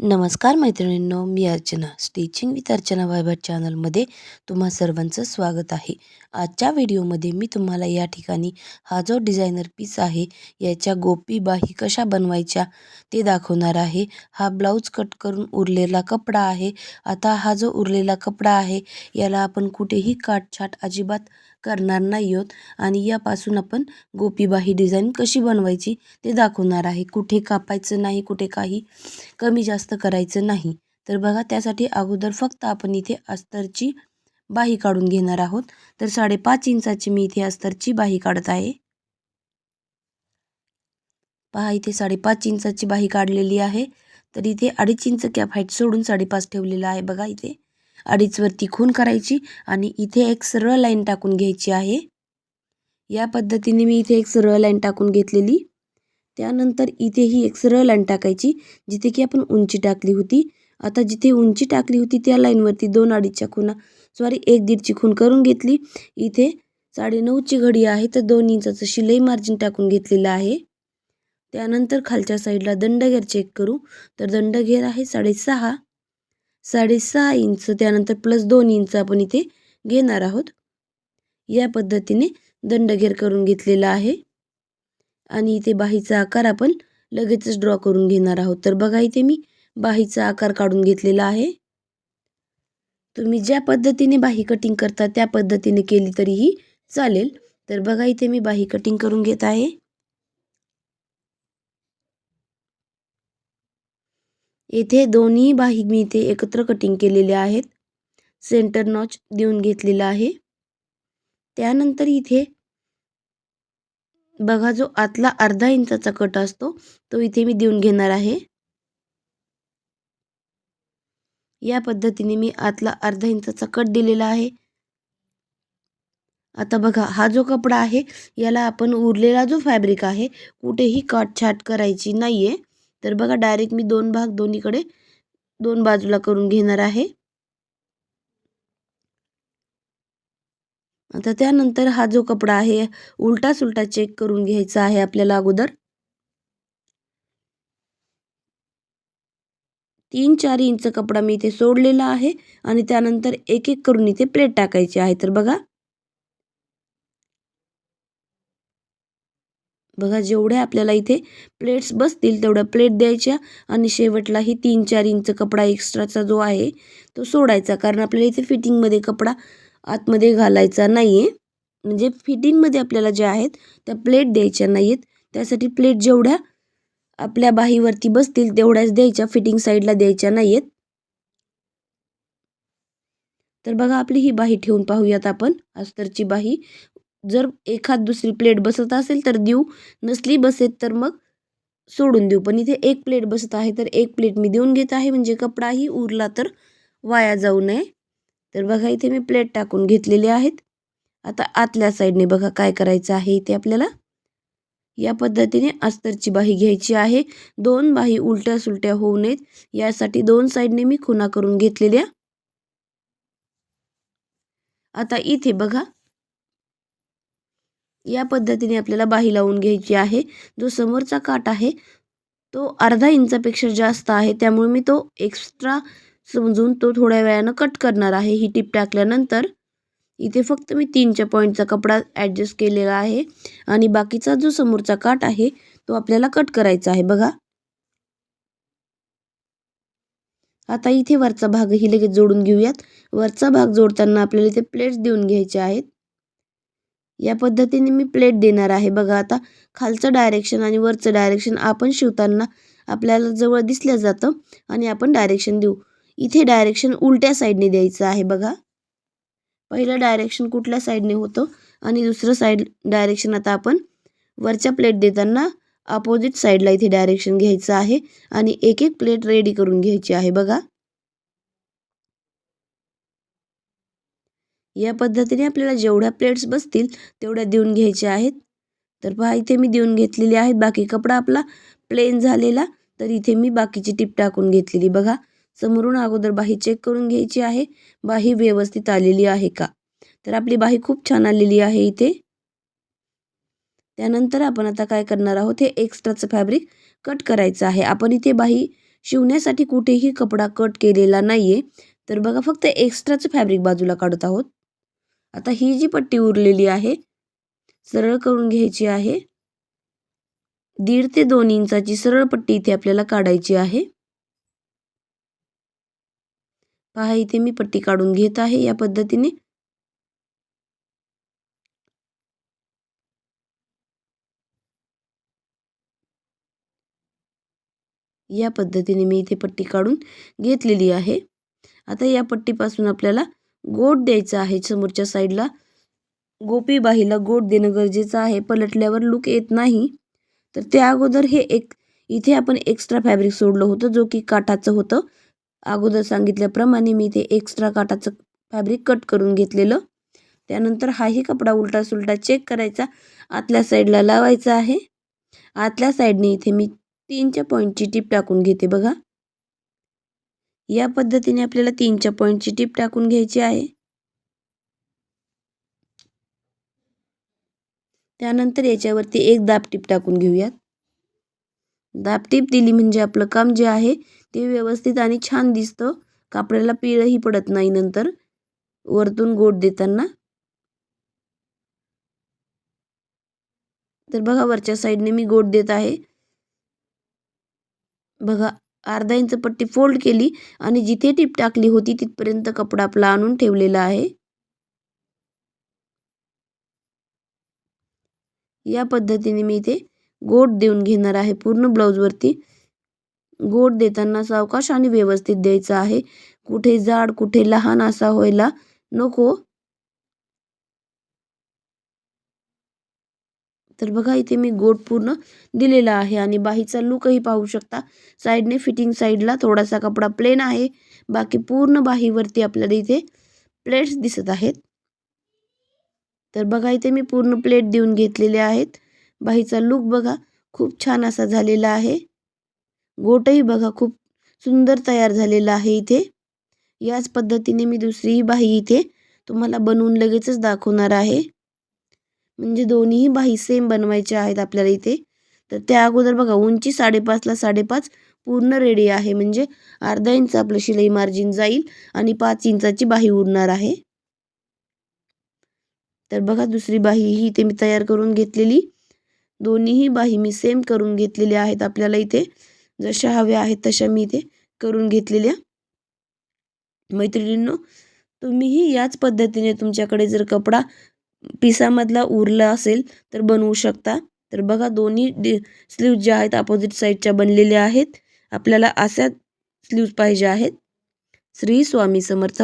नमस्कार मैत्रिणींनो मी अर्चना. स्टिचिंग विथ अर्चना वायबर चॅनलमध्ये तुम्हा सर्वांचं स्वागत आहे. आजच्या व्हिडिओमध्ये मी तुम्हाला या ठिकाणी हा जो डिझायनर पीस आहे याच्या गोपी बाही कशा बनवायच्या ते दाखवणार आहे. हा ब्लाऊज कट करून उरलेला कपडा आहे. आता हा जो उरलेला कपडा आहे याला आपण कुठेही काटछाट अजिबात करणार नाही आहोत आणि यापासून आपण गोपीबाही डिझाईन कशी बनवायची ते दाखवणार आहे. कुठे कापायचं नाही कुठे काही कमी जास्त करायचं नाही. तर बघा त्यासाठी अगोदर फक्त आपण इथे अस्तरची बाही काढून घेणार आहोत. तर साडेपाच इंचाची मी इथे अस्तरची बाही काढत आहे. पहा इथे साडेपाच इंचाची बाही काढलेली आहे. तर इथे अडीच इंच कॅप हाईट सोडून साडेपाच ठेवलेला आहे बघा इथे. अडीचवरती खून करायची आणि इथे एक सरळ लाईन टाकून घ्यायची आहे. या पद्धतीने मी इथे एक सरळ लाईन टाकून घेतलेली. त्यानंतर इथेही एक सरळ लाईन टाकायची जिथे की आपण उंची टाकली होती. आता जिथे उंची टाकली होती त्या लाईनवरती दोन अडीचच्या खुणा सॉरी एक दीडची खून करून घेतली. इथे साडेनऊची घडी आहे तर दोन इंचाचं शिलाई मार्जिन टाकून घेतलेलं आहे. त्यानंतर खालच्या साईडला दंडघेर चेक करू. तर दंडघेर आहे साडेसहा. साडेसहा इंच त्यानंतर प्लस दोन इंच आपण इथे घेणार आहोत. या पद्धतीने दंडघेर करून घेतलेला आहे. आणि इथे बाहीचा आकार आपण लगेचच ड्रॉ करून घेणार आहोत. तर बघा इथे मी बाहीचा आकार काढून घेतलेला आहे. तुम्ही ज्या पद्धतीने बाही कटिंग करता त्या पद्धतीने केली तरीही चालेल. तर बघा इथे मी बाही कटिंग करून घेत आहे. येथे दोन्ही बाही मी इथे एकत्र कटिंग केलेले आहेत. सेंटर नॉच देऊन घेतलेला आहे. त्यानंतर इथे बघा जो आतला अर्धा इंचाचा कट असतो तो इथे मी देऊन घेणार आहे. या पद्धतीने मी आतला अर्धा इंचाचा कट दिलेला आहे. आता बघा हा जो कपडा आहे याला आपण उरलेला जो फॅब्रिक आहे कुठेही काटछाट करायची नाही आहे तर बघा डायरेक्ट मी दोन भाग दोन्हीकडे दोन बाजूला करून घेणार आहे. आता त्यानंतर हा जो कपडा आहे उलटा सुलटा चेक करून घ्यायचा आहे आपल्याला अगोदर. तीन चार इंच कपडा मी इथे सोडलेला आहे आणि त्यानंतर एक एक करून इथे प्लेट टाकायची आहे. तर बघा बघा जेवढ्या आपल्याला इथे प्लेट्स बसतील तेवढ्या प्लेट द्यायच्या आणि शेवटलाही तीन चार इंच कपडा एक्स्ट्राचा जो आहे तो सोडायचा. कारण आपल्याला इथे फिटिंगमध्ये कपडा आतमध्ये घालायचा नाही आहे म्हणजे फिटिंगमध्ये आपल्याला ज्या आहेत त्या प्लेट द्यायच्या नाही आहेत त्यासाठी प्लेट जेवढ्या आपल्या बाहीवरती बसतील तेवढ्याच द्यायच्या फिटिंग साईडला द्यायच्या नाही आहेत तर बघा आपली ही बाही ठेवून पाहूयात आपण. अस्तरची बाही. जर एखाद दुसरी प्लेट बसत असेल तर देऊ नसली बसेत तर मग सोडून देऊ. पण इथे एक प्लेट बसत आहे तर एक प्लेट मी देऊन घेत आहे. म्हणजे कपडाही उरला तर वाया जाऊ नये. तर बघा इथे मी प्लेट टाकून घेतलेले आहेत. आता आतल्या साईडने बघा काय करायचं आहे इथे आपल्याला. या पद्धतीने अस्तरची बाही घ्यायची आहे. दोन बाही उलट्या सुलट्या होऊ नयेत. यासाठी दोन साईडने मी खुना करून घेतलेल्या. आता इथे बघा या पद्धतीने आपल्याला बाही लावून घ्यायची आहे. जो समोरचा काट आहे तो अर्धा इंचापेक्षा जास्त आहे. त्यामुळे मी तो एक्स्ट्रा समजून तो थोड्या वेळानं कट करणार आहे. ही टीप टाकल्यानंतर इथे फक्त मी तीनच्या पॉईंटचा कपडा ॲडजस्ट केलेला आहे. आणि बाकीचा जो समोरचा काट आहे तो आपल्याला कट करायचा आहे. बघा. आता इथे वरचा भागही लगेच जोडून घेऊयात. वरचा भाग जोडताना आपल्याला इथे प्लेट्स देऊन घ्यायचे आहेत. या पद्धतीने मी प्लेट देणार आहे. बघा आता खालचं डायरेक्शन आणि वरचं डायरेक्शन आपण शिवताना आपल्याला जवळ दिसलं जातं आणि आपण डायरेक्शन देऊ. इथे डायरेक्शन उलट्या साईडने द्यायचं आहे बघा. पहिलं डायरेक्शन कुठल्या साईडने होतं आणि दुसरं साईड डायरेक्शन आता आपण वरच्या प्लेट देताना अपोजिट साईडला इथे डायरेक्शन घ्यायचं आहे आणि एक एक प्लेट रेडी करून घ्यायची आहे बघा. या पद्धतीने आपल्याला जेवढ्या प्लेट्स बसतील तेवढ्या देऊन घ्यायच्या आहेत. तर पहा इथे मी देऊन घेतलेली आहेत. बाकी कपडा आपला प्लेन झालेला. तर इथे मी बाकीची टिप टाकून घेतलेली. बघा समोरून अगोदर बाही चेक करून घ्यायची आहे. बाही व्यवस्थित आलेली आहे का? तर आपली बाही खूप छान आलेली आहे इथे. त्यानंतर आपण आता काय करणार आहोत? हे एक्स्ट्राचं फॅब्रिक कट करायचं आहे. आपण इथे बाही शिवण्यासाठी कुठेही कपडा कट केलेला नाहीये. तर बघा फक्त एक्स्ट्राचं फॅब्रिक बाजूला काढत आहोत. आता ही जी पट्टी उरलेली आहे सरळ करून घ्यायची आहे. दीड ते दोन इंचाची सरळ पट्टी इथे आपल्याला काढायची आहे. पहा इथे मी पट्टी काढून घेत आहे या पद्धतीने. या पद्धतीने मी इथे पट्टी काढून घेतलेली आहे. आता या पट्टीपासून आपल्याला गोट द्यायचं आहे समोरच्या साईडला. गोपीबाईला गोट देणं गरजेचं आहे. पलटल्यावर लूक येत नाही. तर त्या अगोदर हे एक इथे आपण एक्स्ट्रा फॅब्रिक सोडलं होतं जो की काठाचं होतं. अगोदर सांगितल्याप्रमाणे मी इथे एक्स्ट्रा काठाचं फॅब्रिक कट करून घेतलेलं. त्यानंतर हाही कपडा उलटा सुलटा चेक करायचा. आतल्या साईडला लावायचा आहे. आतल्या साईडने इथे मी तीनच्या पॉईंटची टीप टाकून घेते बघा. या पद्धतीने आपल्याला तीनच्या पॉईंटची टीप टाकून घ्यायची आहे. त्यानंतर याच्यावरती एक दाब टीप टाकून घेऊयात. दाब टीप दिली म्हणजे आपलं काम जे आहे ते व्यवस्थित आणि छान दिसतं. कापडाला पिळही पडत नाही नंतर. वरतून गोट देताना. तर बघा वरच्या साईडने मी गोट देत आहे. बघा अर्धा इंच पट्टी फोल्ड केली आणि जिथे टीप टाकली होती तिथपर्यंत कपडा आपला आणून ठेवलेला आहे. या पद्धतीने मी इथे गोट देऊन घेणार आहे. पूर्ण ब्लाऊजवरती गोट देताना सावकाश आणि व्यवस्थित द्यायचा आहे. कुठे जाड कुठे लहान असा व्हायला नको. तर बघा इथे मी गोट पूर्ण दिलेला आहे आणि बाहीचा लुकही पाहू शकता. साईडने फिटिंग साईडला थोडासा कपडा प्लेन आहे. बाकी पूर्ण बाहीवरती आपल्याला इथे प्लेट्स दिसत आहेत. तर बघा इथे मी पूर्ण प्लेट देऊन घेतलेले आहेत. बाहीचा लुक बघा खूप छान असा झालेला आहे. गोटही बघा खूप सुंदर तयार झालेला आहे इथे. याच पद्धतीने मी दुसरीही बाही इथे तुम्हाला बनवून लगेचच दाखवणार आहे. म्हणजे दोन्हीही बाही सेम बनवायच्या आहेत आपल्याला इथे. तर त्या अगोदर बघा उंची साडेपाचला साडेपाच पूर्ण रेडी आहे. म्हणजे अर्धा इंच आपलं शिलाई मार्जिन जाईल आणि पाच इंचाची बाही उरणार आहे. तर बघा दुसरी बाही ही इथे मी तयार करून घेतलेली. दोन्हीही बाही मी सेम करून घेतलेल्या आहेत आपल्याला इथे. जशा हव्या आहेत तशा मी इथे करून घेतलेल्या. मैत्रिणींनो तुम्हीही याच पद्धतीने तुमच्याकडे जर कपडा पिसामधला उरला असेल तर बनवू शकता. तर बघा दोन्ही डि स्लीव्ज ज्या आहेत अपोजिट साईडच्या बनलेल्या आहेत. आपल्याला अशा स्लीव्ज पाहिजे आहेत. श्री स्वामी समर्थ.